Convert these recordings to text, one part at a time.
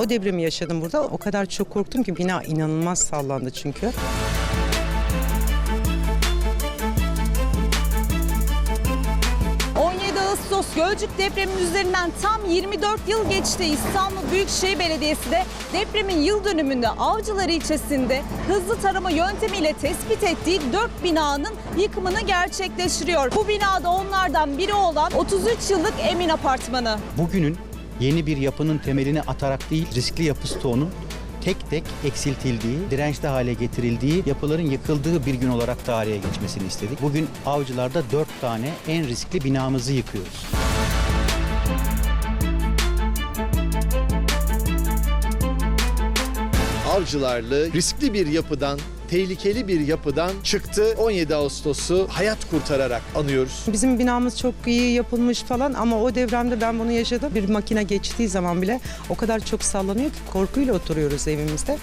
O depremi yaşadım burada. O kadar çok korktum ki bina inanılmaz sallandı çünkü. Hı. 17 Ağustos Gölcük depreminin üzerinden tam 24 yıl geçti. İstanbul Büyükşehir Belediyesi de depremin yıl dönümünde Avcılar ilçesinde hızlı tarama yöntemiyle tespit ettiği 4 binanın yıkımını gerçekleştiriyor. Bu binada onlardan biri olan 33 yıllık Emin Apartmanı. Bugünün yeni bir yapının temelini atarak değil, riskli yapı stoğunun tek tek eksiltildiği, dirençli hale getirildiği, yapıların yıkıldığı bir gün olarak tarihe geçmesini istedik. Bugün Avcılar'da dört tane en riskli binamızı yıkıyoruz. Avcılarlı riskli bir yapıdan, tehlikeli bir yapıdan çıktı. 17 Ağustos'u hayat kurtararak anıyoruz. Bizim binamız çok iyi yapılmış falan ama o depremde ben bunu yaşadım. Bir makine geçtiği zaman bile o kadar çok sallanıyor ki korkuyla oturuyoruz evimizde.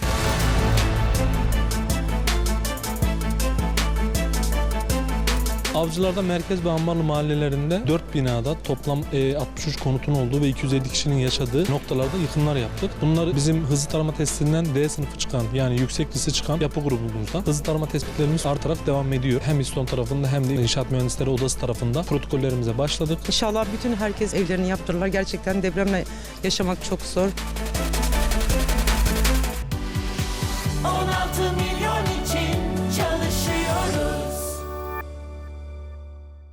Avcılar'da merkez ve ambarlı mahallelerinde 4 binada toplam e, 63 konutun olduğu ve 250 kişinin yaşadığı noktalarda yıkımlar yaptık. Bunlar bizim hızlı tarama testinden D sınıfı çıkan yani yüksek lise çıkan yapı grubumuzdan hızlı tarama tespitlerimiz artarak devam ediyor. Hem İSTON tarafında hem de İnşaat Mühendisleri Odası tarafında protokollerimize başladık. İnşallah bütün herkes evlerini yaptırırlar. Gerçekten depremle yaşamak çok zor.